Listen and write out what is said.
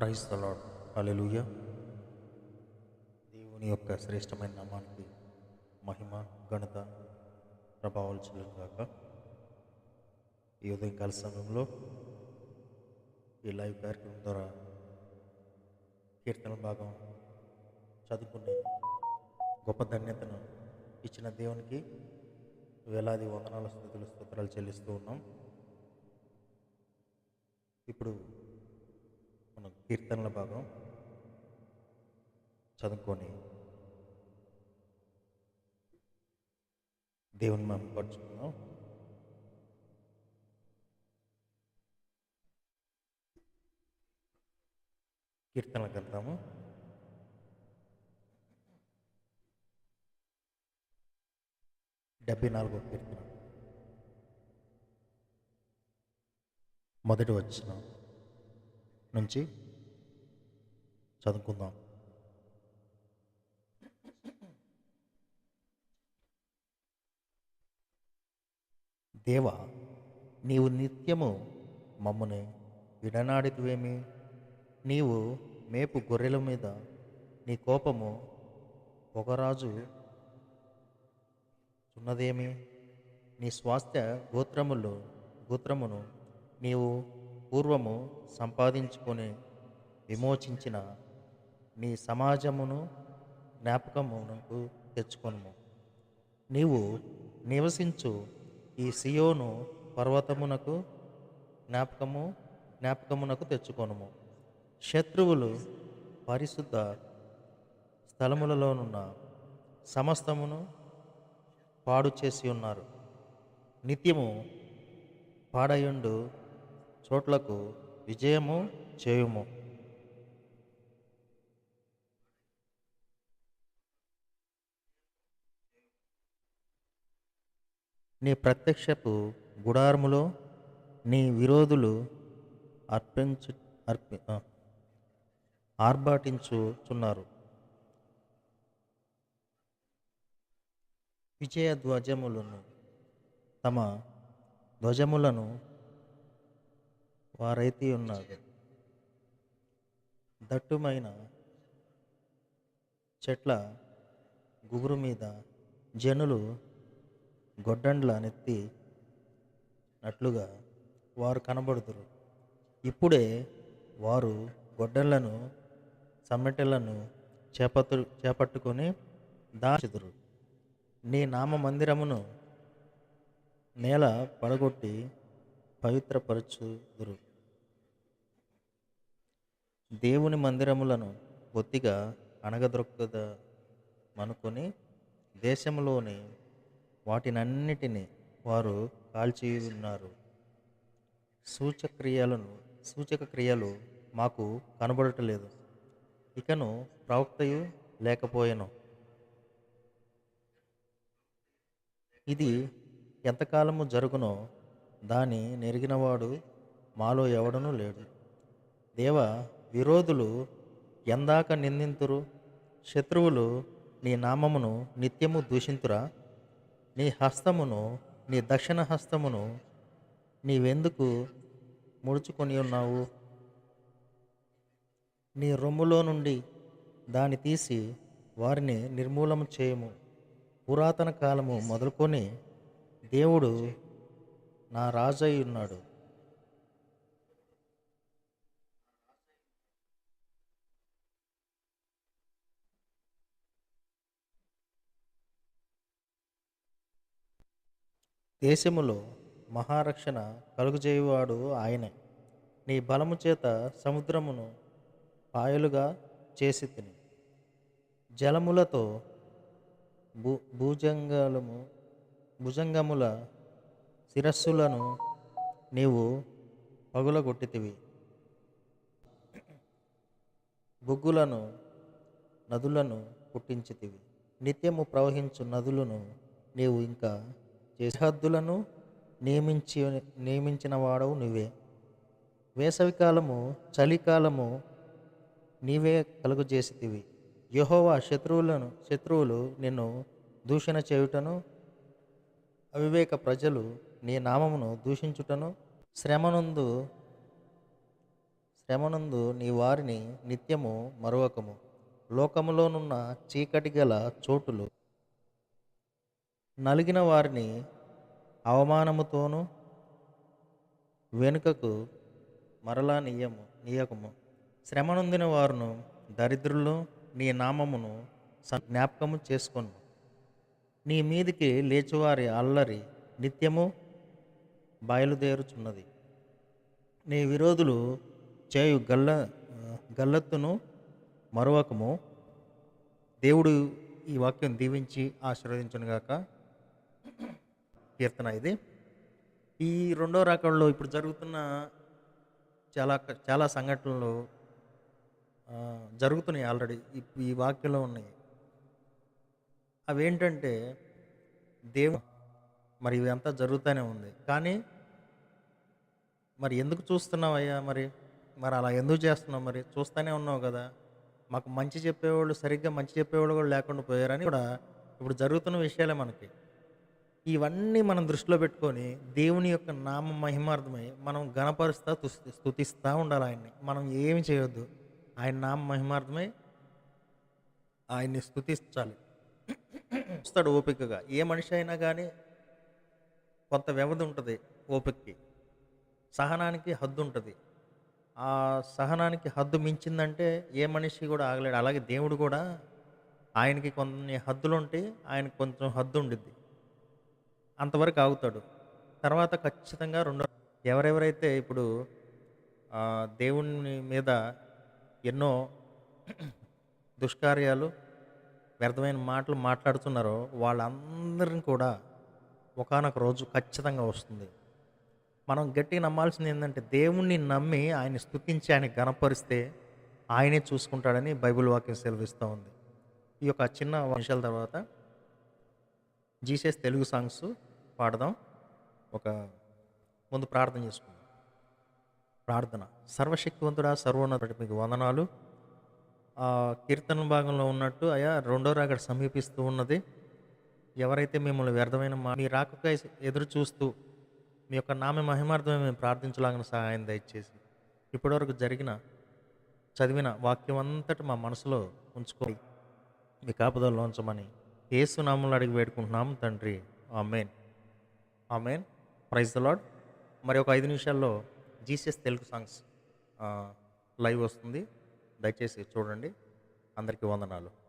Praise the lord దేవుని యొక్క శ్రేష్టమైన నామానికి మహిమ ఘనత ప్రభావాలు చెల్లిగాక ఈ ఉదయం కాల సమయంలో ఈ లైవ్ కార్యక్రమం ద్వారా కీర్తన భాగం చదువుకునే గొప్ప ధన్యతను ఇచ్చిన దేవునికి వేలాది వందనాల స్థుతులు స్తోత్రాలు చెల్లిస్తూ ఉన్నాం. ఇప్పుడు మనం కీర్తనల భాగం చదువుకొని దేవుని మనం పరుచుకున్నాం కీర్తనలకు వెళ్తాము డెబ్బై నాలుగో కీర్తన. మొదటి వచ్చిన నుంచి చదువుకుందాం. దేవా నీవు నిత్యము మమ్మని విడనాడితువేమి? నీవు మేపు గొర్రెల మీద నీ కోపము పొగరాజు ఉన్నదేమి నీ స్వాస్థ్య గోత్రములు గోత్రమును నీవు పూర్వము సంపాదించుకొని విమోచించిన నీ సమాజమును జ్ఞాపకమునకు తెచ్చుకొనుము. నీవు నివసించు ఈ సియోను పర్వతమునకు జ్ఞాపకము జ్ఞాపకమునకు తెచ్చుకొనుము. శత్రువులు పరిశుద్ధ స్థలములలోనున్న సమస్తమును పాడు చేసి ఉన్నారు. నిత్యము పాడయుండు చోట్లకు విజయము చేయుము. నీ ప్రత్యక్షపు గుడారములో నీ విరోధులు అర్పించు అర్పి ఆర్భాటించుచున్నారు. విజయ ధ్వజములను తమ ధ్వజములను వారైతే ఉన్నారు. దట్టుమైన చెట్ల గుబురు మీద జనులు గొడ్డండ్ల నెత్తి నట్లుగా వారు కనబడుతురు ఇప్పుడే వారు గొడ్డళ్ళను సమ్మెటలను చేపత్తు చేపట్టుకొని దాచుదురు. నీ నామ మందిరమును నేల పడగొట్టి పవిత్రపరచుదురు. దేవుని మందిరములను బొత్తిగా అణగద్రొక్కద అనుకొని దేశంలోని వాటినన్నిటినీ వారు కాల్చి ఉన్నారు సూచక్రియలను సూచక క్రియలు మాకు కనబడటలేదు. ఇకను ప్రవక్తయు లేకపోయాను. ఇది ఎంతకాలము జరుగునో దాని నెరిగినవాడు మాలో ఎవడనూ లేడు. దేవ విరోధులు ఎందాక నిందింతురు శత్రువులు నీ నామమును నిత్యము దూషింతురా? నీ హస్తమును నీ దక్షిణ హస్తమును నీవెందుకు ముడుచుకొని ఉన్నావు? నీ రొమ్ములో నుండి దాన్ని తీసి వారిని నిర్మూలన చేయము. పురాతన కాలము మొదలుకొని దేవుడు నా రాజై ఉన్నాడు దేశములో మహారక్షణ కలుగుజేయువాడు ఆయనే. నీ బలము చేత సముద్రమును పాయలుగా చేసి తిని జలములతో భూ భూజంగలము భుజంగముల శిరస్సులను నీవు పగులగొట్టితివి. బొగ్గులను నదులను పుట్టించితివి. నిత్యము ప్రవహించు నదులను నీవు ఇంకా సరిహద్దులను నియమించి నియమించిన వాడవు నువ్వే. వేసవికాలము చలికాలము నీవే కలుగజేసితివి. యహోవా శత్రువులను శత్రువులు నిన్ను దూషణ చేయుటను అవివేక ప్రజలు నీ నామమును దూషించుటను శ్రమనందు శ్రమనందు నీ వారిని నిత్యము మరొకము లోకములోనున్న చీకటి గల చోటులు నలిగిన వారిని అవమానముతోనూ వెనుకకు మరలా నీయము నీయకము. శ్రమనొందిన వారును దరిద్రులు నీ నామమును జ్ఞాపకము చేసుకొను. నీ మీదికి లేచివారి అల్లరి నిత్యము బయలుదేరుచున్నది. నీ విరోధులు చేయు గల్ల గల్లత్తును మరొకము దేవుడు ఈ వాక్యం దీవించి ఆశీర్వదించునుగాక. కీర్తన ఇది. ఈ రెండో రకంలో ఇప్పుడు జరుగుతున్న చాలా చాలా సంఘటనలు జరుగుతున్నాయి ఆల్రెడీ. ఈ వాక్యంలో ఉన్నాయి. అవేంటంటే దేవు మరి ఇవంతా జరుగుతూనే ఉంది. కానీ మరి ఎందుకు చూస్తున్నావయ్యా మరి? మరి అలా ఎందుకు చేస్తున్నావు మరి? చూస్తూనే ఉన్నావు కదా. మాకు మంచి చెప్పేవాళ్ళు సరిగ్గా మంచి చెప్పేవాళ్ళు కూడా లేకుండా పోయారని కూడా ఇప్పుడు జరుగుతున్న విషయాలే మనకి. ఇవన్నీ మనం దృష్టిలో పెట్టుకొని దేవుని యొక్క నామ మహిమార్థమై మనం గణపరుస్తా స్థుతిస్తూ ఉండాలి ఆయన్ని. మనం ఏమి చేయొద్దు. ఆయన నామ మహిమార్థమై ఆయన్ని స్థుతించాలి వస్తాడు ఓపికగా. ఏ మనిషి అయినా కానీ కొంత వ్యవధి ఉంటుంది ఓపికకి. సహనానికి హద్దు ఉంటుంది. ఆ సహనానికి హద్దు మించిందంటే ఏ మనిషి కూడా ఆగలేడు. అలాగే దేవుడు కూడా ఆయనకి కొన్ని హద్దులు ఉంటాయి ఆయనకు కొంచెం హద్దు ఉండిద్ది. అంతవరకు ఆగుతాడు. తర్వాత ఖచ్చితంగా రెండో ఎవరెవరైతే ఇప్పుడు దేవుని మీద ఎన్నో దుష్కార్యాలు వ్యర్థమైన మాటలు మాట్లాడుతున్నారో వాళ్ళందరిని కూడా ఒకానొక రోజు ఖచ్చితంగా వస్తుంది. మనం గట్టిగా నమ్మాల్సింది ఏంటంటే దేవుణ్ణి నమ్మి ఆయన స్థుతించి ఆయన గణపరిస్తే ఆయనే చూసుకుంటాడని బైబిల్ వాక్యం సెలవిస్తూ ఉంది. ఈ యొక్క చిన్న వంశాల తర్వాత జీసస్ తెలుగు సాంగ్స్ పాడదాం. ఒక ముందు ప్రార్థన చేసుకుందాం. ప్రార్థన. సర్వశక్తివంతుడా సర్వోన్నతుడు మీకు వందనాలు. ఆ కీర్తన భాగంలో ఉన్నట్టు అయా రెండో రాగడ సమీపిస్తూ ఉన్నది. ఎవరైతే మిమ్మల్ని వ్యర్థమైన మా మీ రాకకై ఎదురు చూస్తూ మీ యొక్క నామ మహిమార్థమే మేము ప్రార్థించలాగిన సహాయం దయచేసి ఇప్పటివరకు జరిగిన చదివిన వాక్యం అంతటి మా మనసులో ఉంచుకొని మీ కాపుదల్లో ఉంచమని ఏసునామంలో అడిగి వేడుకుంటున్నాం తండ్రి. Amen. Amen. Praise the lord మరి ఒక ఐదు నిమిషాల్లో జీసస్ తెలుగు సాంగ్స్ లైవ్ వస్తుంది. దయచేసి చూడండి. అందరికీ వందనాలు.